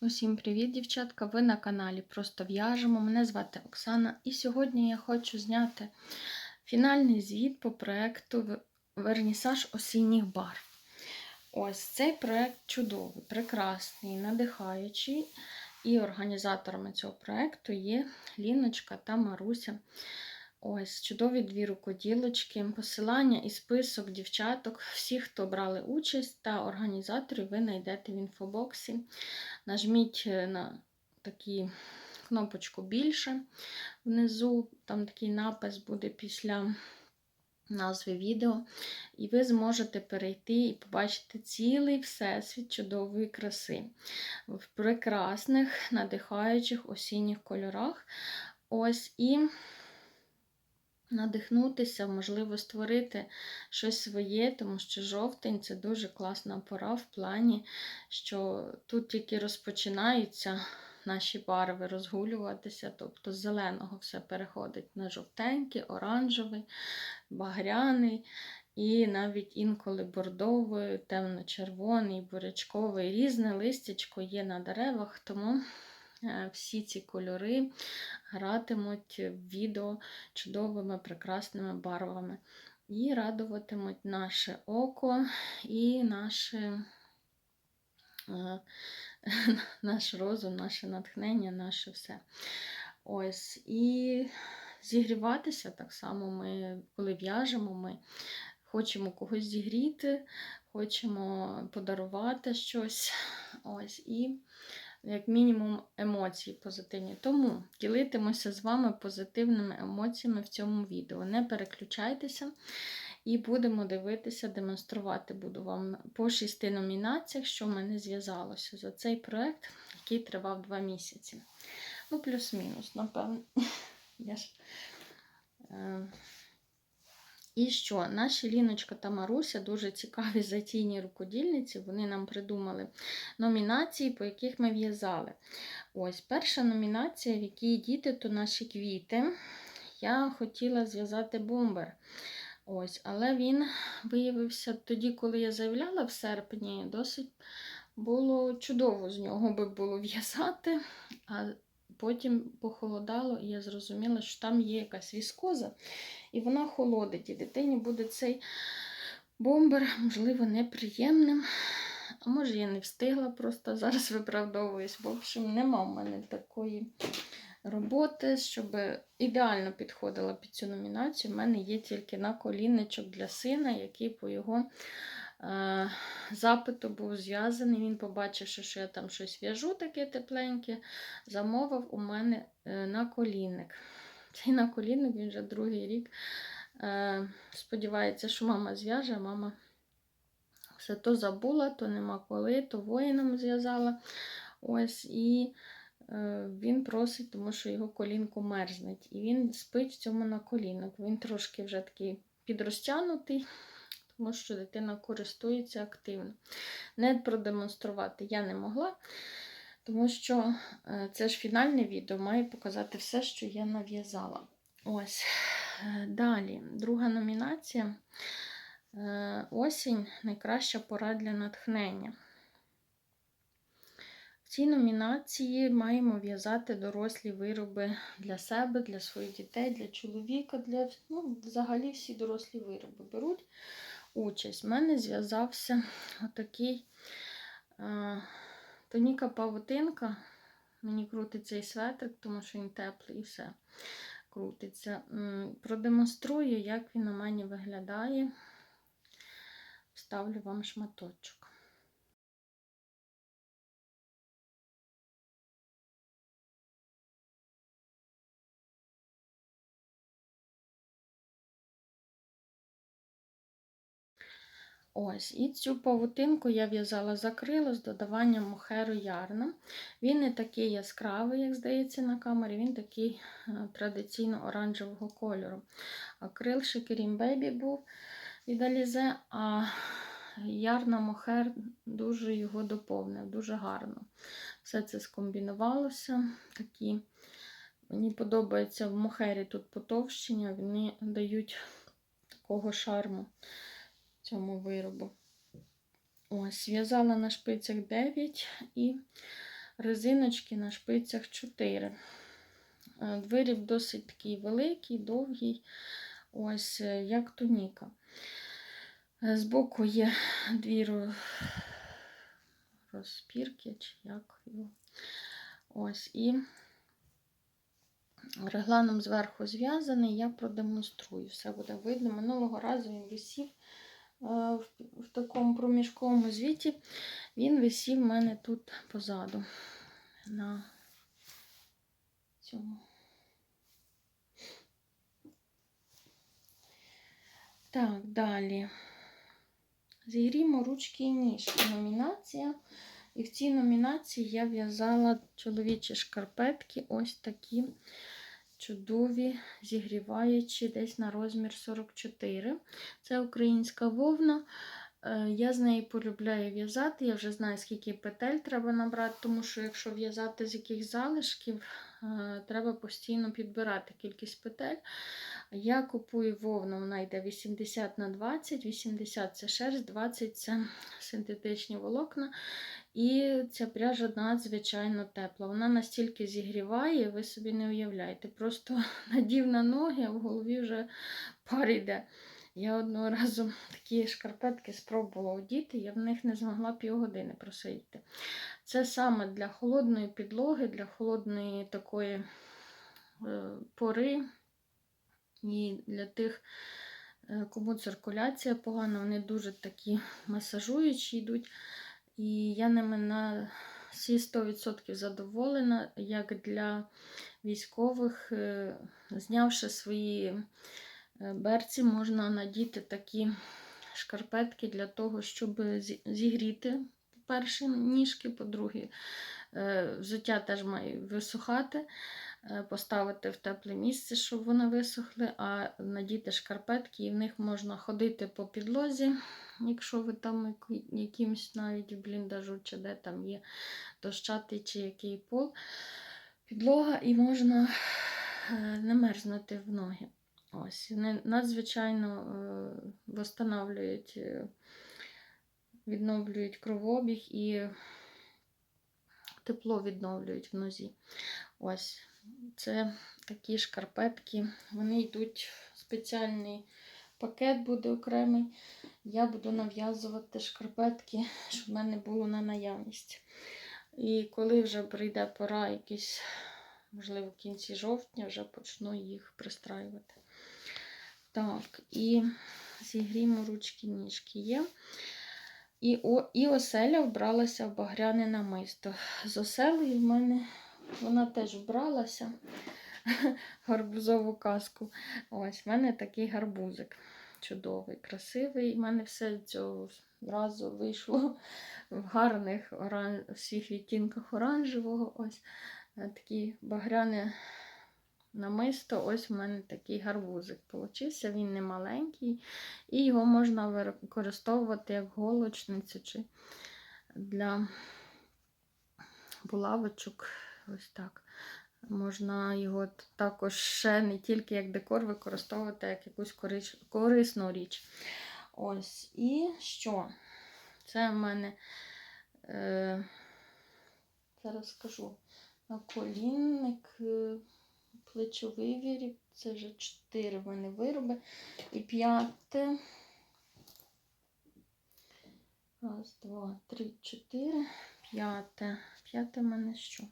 Усім привіт, дівчатка! Ви на каналі Просто в'яжемо. Мене звати Оксана, і сьогодні я хочу зняти фінальний звіт по проєкту Вернісаж осінніх барв. Ось цей проєкт чудовий, прекрасний, надихаючий. І організаторами цього проєкту є Ліночка та Маруся. Ось чудові дві рукоділочки, посилання і список дівчаток, всіх, хто брали участь та організаторів, ви знайдете в інфобоксі. Нажміть е, на таку кнопочку більше внизу, там такий напис буде після назви відео. І ви зможете перейти і побачити цілий всесвіт чудової краси в прекрасних, надихаючих осінніх кольорах. Ось і надихнутися, можливо, створити щось своє, тому що жовтень це дуже класна пора в плані, що тут тільки розпочинаються наші барви розгулюватися, тобто з зеленого все переходить на жовтенький, оранжевий, багряний. І навіть інколи бордовий, темно-червоний, бурячковий, різне листячко є на деревах, тому всі ці кольори гратимуть в відео чудовими, прекрасними барвами і радуватимуть наше око і наше, е, наш розум, наше натхнення, наше все. Ось. І зігріватися так само ми, коли в'яжемо, ми хочемо когось зігріти, хочемо подарувати щось. Ось. І як мінімум, емоції позитивні. Тому ділитимуся з вами позитивними емоціями в цьому відео. Не переключайтеся і будемо дивитися, демонструвати буду вам по шести номінаціях, що в мене зв'язалося за цей проект, який тривав два місяці. Ну, плюс-мінус, напевно. Я ж... І що? Наші Ліночка та Маруся дуже цікаві затійні рукодільниці. Вони нам придумали номінації, по яких ми в'язали. Ось перша номінація, в якій діти, то наші квіти. Я хотіла зв'язати бомбер. Ось, Але він виявився тоді, коли я заявляла в серпні, досить було чудово з нього би було в'язати. Потім похолодало, і я зрозуміла, що там є якась віскоза, і вона холодить. І дитині буде цей бомбер, можливо, неприємним. А може, я не встигла, просто зараз виправдовуюсь. В общем, нема в мене такої роботи, щоб ідеально підходила під цю номінацію. У мене є тільки на наколінничок для сина, який по його запиту був зв'язаний. Він побачив, що я там щось в'яжу таке тепленьке, замовив у мене е, наколінник. Цей наколінник він вже другий рік. Е, Сподівається, що мама зв'яже, а мама все то забула, то нема коли, то воїном зв'язала. Ось, І е, він просить, тому що його колінку мерзнеть. І він спить в цьому на колінок. Він трошки вже такий підрозтягнутий, тому що дитина користується активно. Не продемонструвати я не могла, тому що е, це ж фінальне відео має показати все, що я нав'язала. Ось. Далі, друга номінація. Е, Осінь найкраща пора для натхнення. В цій номінації маємо в'язати дорослі вироби для себе, для своїх дітей, для чоловіка, для ну, взагалі всі дорослі вироби беруть участь. У мене зв'язався отакий тоніка павутинка. Мені крутиться і светрик, тому що він теплий і все крутиться. Продемонструю, як він на мені виглядає. Вставлю вам шматочок. Ось, і цю павутинку я в'язала закрило з додаванням мохеру ярна. Він не такий яскравий, як здається, на камері, він такий е, традиційно оранжевого кольору. Акрил Шикерім Бейбі був від Алізе, а ярна мохер дуже його доповнив, дуже гарно. Все це скомбінувалося. Такі. Мені подобається в мохері тут потовщення, вони дають такого шарму цьому виробу. Ось, в'язала на шпицях 9 і резиночки на шпицях 4. Е, Виріб досить такий великий, довгий, ось е, як туніка. Е, Збоку є дві ро- розпірки, чи як його. Ось і регланом зверху зв'язаний, я продемонструю. Все буде видно. Минулого разу він висів в, в такому проміжковому звіті. Він висів в мене тут позаду. На цьому. Так, далі. Зігрімо ручки і ніжки. Номінація. І в цій номінації я в'язала чоловічі шкарпетки, ось такі чудові, зігріваючі десь на розмір 44. Це українська вовна. Е, Я з неї полюбляю в'язати. Я вже знаю, скільки петель треба набрати, тому що якщо в'язати з яких залишків, треба постійно підбирати кількість петель. Я купую вовну, вона йде 80 на 20, 80 це шерсть, 20 це синтетичні волокна. І ця пряжа надзвичайно тепла. Вона настільки зігріває, ви собі не уявляєте. Просто надів на ноги, а в голові вже пар йде. Я одного разу такі шкарпетки спробувала одіти, я в них не змогла півгодини просидіти. Це саме для холодної підлоги, для холодної такої е, пори. І для тих, е, кому циркуляція погана, вони дуже такі масажуючі йдуть. І я ними на всі 100% задоволена, як для військових, е, знявши свої берці, можна надіти такі шкарпетки для того, щоб зігріти, по-перше, ніжки, по-друге, е, взуття теж має висухати, е, поставити в тепле місце, щоб вони висохли, а надіти шкарпетки, і в них можна ходити по підлозі, якщо ви там якимсь навіть в бліндажу, чи де там є дощатий чи який пол, підлога, і можна е, не мерзнути в ноги. Ось, надзвичайно е, восстанавлюють, е, відновлюють кровообіг і тепло відновлюють в нозі. Ось, це такі шкарпетки. Вони йдуть в спеціальний пакет буде окремий. Я буду нав'язувати шкарпетки, щоб в мене було на наявність. І коли вже прийде пора, якийсь, можливо, в кінці жовтня, вже почну їх пристраювати. Так, і зігрімо ручки ніжки є. І, о, і оселя вбралася в багряне намисто. З оселею в мене вона теж вбралася гарбузову казку. Ось, в мене такий гарбузик чудовий, красивий. У мене все цього разу вийшло в гарних всіх відтінках оранжевого. Ось е, такі багряне намисто. Ось у мене такий гарбузик получився. Він не маленький, і його можна використовувати як голочницю чи для булавочок. Ось так. Можна його також ще не тільки як декор використовувати, як якусь корисну річ. Ось. І що? Це в мене, е, зараз скажу, наколінник, е, плечовий виріб, це вже 4 в мене вироби. І п'яте. Раз, два, три, чотири. П'яте. П'яте в мене що?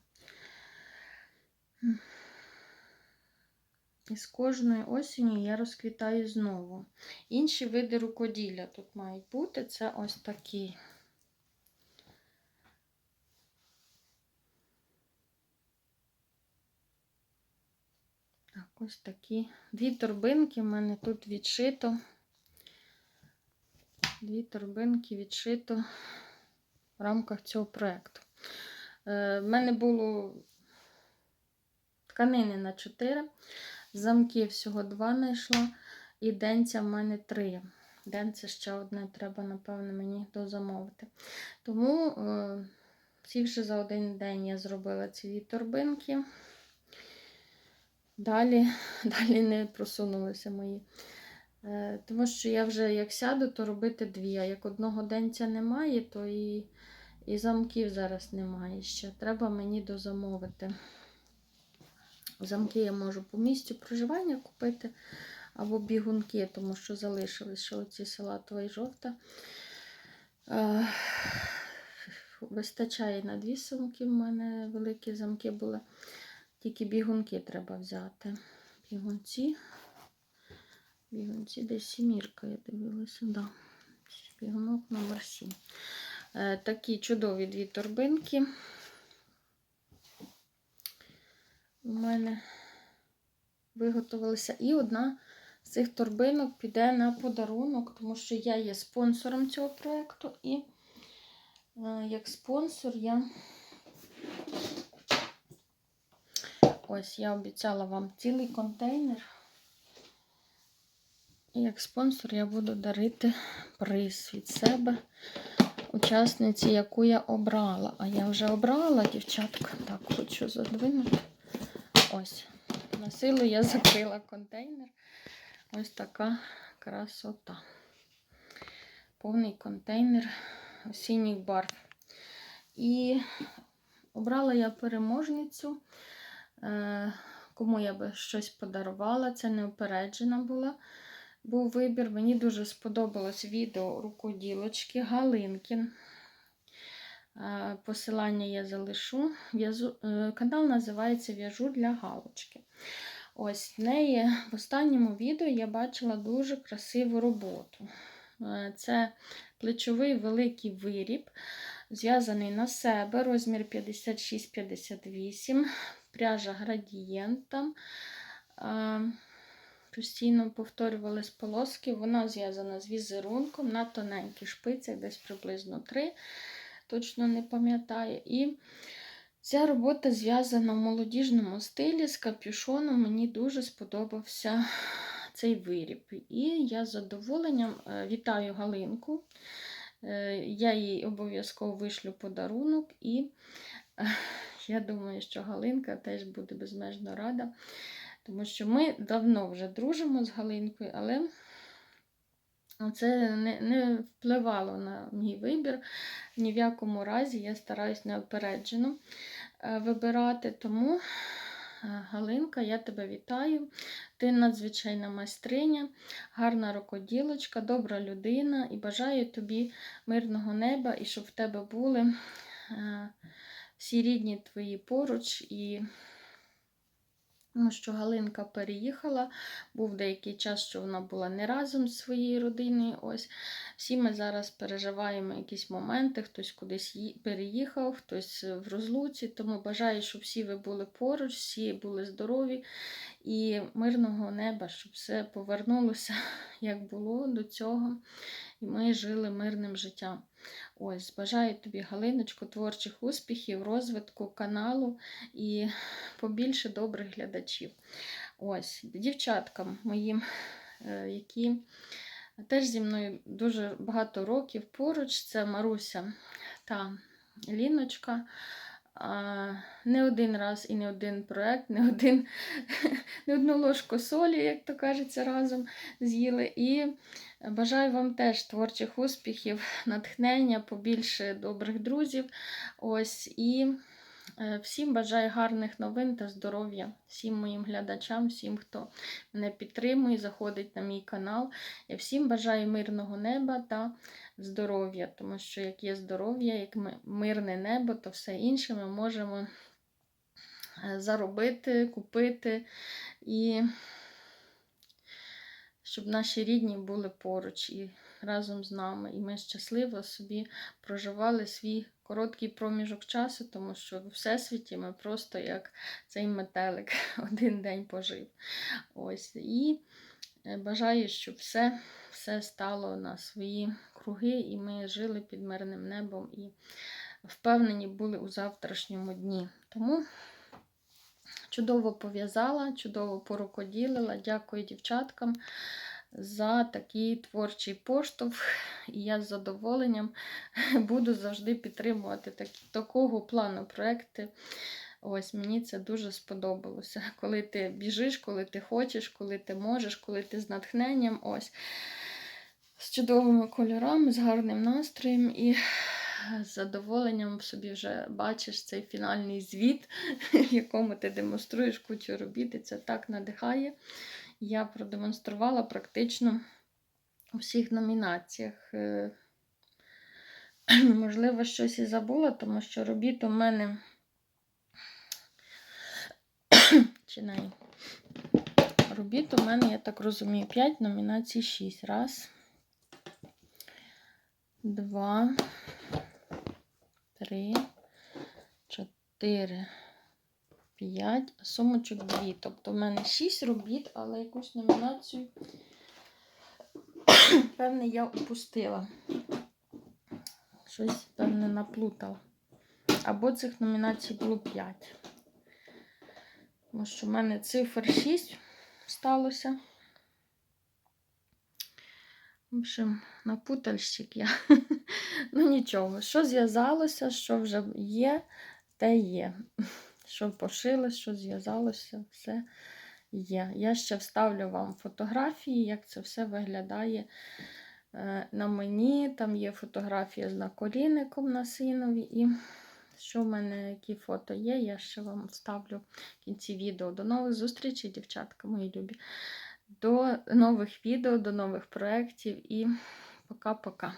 І з кожної осені я розквітаю знову. Інші види рукоділля тут мають бути. Це ось такі. Ось такі. Дві торбинки в мене тут відшито. Дві торбинки відшито в рамках цього проєкту. Е, в мене було тканини на 4, замків всього 2 знайшла, і денця в мене 3. Денце ще одне треба, напевно, мені дозамовити. Тому, е, сівши за один день, я зробила ці дві торбинки. Далі, далі не просунулися мої. Е, Тому що я вже як сяду, то робити дві. А як одного денця немає, то і І замків зараз немає ще. Треба мені дозамовити. Замки я можу по місцю проживання купити або бігунки, тому що залишились ще оці салатова і жовта. Е, Вистачає на дві сумки. В мене великі замки були. Тільки бігунки треба взяти. Бігунці. Бігунці десь сімірка, я дивилася, да. Бігунок номер 7. Е, такі чудові дві торбинки. У мене виготовилися. І одна з цих торбинок піде на подарунок, тому що я є спонсором цього проєкту. І е, як спонсор я ось я обіцяла вам цілий контейнер. І як спонсор я буду дарити приз від себе учасниці, яку я обрала. А я вже обрала, дівчатка. Так, хочу задвинути. Ось. На силу я закрила контейнер. Ось така красота. Повний контейнер осінніх барв. І обрала я переможницю. Е, Кому я би щось подарувала, це неупереджена була. Був вибір. Мені дуже сподобалось відео рукоділочки Галинкін. Е, Посилання я залишу. Е, Канал називається В'яжу для галочки. Ось в неї в останньому відео я бачила дуже красиву роботу. Це плечовий великий виріб, зв'язаний на себе, розмір 56-58, пряжа градієнтом. Постійно повторювались полоски. Вона зв'язана з візерунком на тоненьких шпицях, десь приблизно 3, точно не пам'ятаю. І ця робота зв'язана в молодіжному стилі з капюшоном. Мені дуже сподобався цей виріб. І я з задоволенням е, вітаю Галинку. Е, Я їй обов'язково вишлю подарунок, і е, я думаю, що Галинка теж буде безмежно рада. Тому що ми давно вже дружимо з Галинкою, але це не, не впливало на мій вибір. Ні в якому разі я стараюсь неопереджено е, вибирати. Тому, е, Галинка, я тебе вітаю. Ти надзвичайна майстриня, гарна рукоділочка, добра людина і бажаю тобі мирного неба і щоб в тебе були е, всі рідні твої поруч. і тому що Галинка переїхала, був деякий час, що вона була не разом з своєю родиною. Ось Всі ми зараз переживаємо якісь моменти, хтось кудись переїхав, хтось в розлуці. Тому бажаю, щоб всі ви були поруч, всі були здорові і мирного неба, щоб все повернулося, як було до цього, і ми жили мирним життям. Ось, бажаю тобі, Галиночку, творчих успіхів, розвитку каналу і побільше добрих глядачів. Ось, дівчаткам моїм, е, які теж зі мною дуже багато років поруч, це Маруся та Ліночка. Не один раз і не один проект, не, один, не одну ложку солі, як то кажеться, разом з'їли. І бажаю вам теж творчих успіхів, натхнення, побільше добрих друзів. Ось і всім бажаю гарних новин та здоров'я, всім моїм глядачам, всім, хто мене підтримує, заходить на мій канал. Я всім бажаю мирного неба та здоров'я, тому що як є здоров'я, як ми- мирне небо, то все інше ми можемо е, заробити, купити і щоб наші рідні були поруч і разом з нами. І ми щасливо собі проживали свій короткий проміжок часу, тому що в всесвіті ми просто як цей метелик один день пожив. Ось. І е, бажаю, щоб все, все стало на свої круги, і ми жили під мирним небом і впевнені були у завтрашньому дні. Тому чудово пов'язала, чудово порукоділила. Дякую дівчаткам за такий творчий поштовх. І я з задоволенням буду завжди підтримувати такі, такого плану проекти. Ось мені це дуже сподобалося. Коли ти біжиш, коли ти хочеш, коли ти можеш, коли ти з натхненням. Ось з чудовими кольорами, з гарним настроєм. І з задоволенням собі вже бачиш цей фінальний звіт, в якому ти демонструєш кучу робіт, і це так надихає. Я продемонструвала практично у всіх номінаціях. Е, Можливо, щось і забула, тому що робіт у мене чи не робіт у мене, я так розумію, 5 номінацій 6. Раз, два, три, чотири, п'ять, а сумочок дві. Тобто в мене 6 робіт, але якусь номінацію, певне, я упустила. Щось, певне, наплутала. Або цих номінацій було 5. Тому що в мене цифр 6 сталося. В общем, напутальщик я. ну нічого, що зв'язалося, що вже є, те є. Що пошилось, що зв'язалося, все є. Я ще вставлю вам фотографії, як це все виглядає е, на мені. Там є фотографія з наколінником на синові. І що в мене, які фото є, я ще вам вставлю в кінці відео. До нових зустрічей, дівчатка, мої любі. До нових відео, до нових проєктів і пока-пока.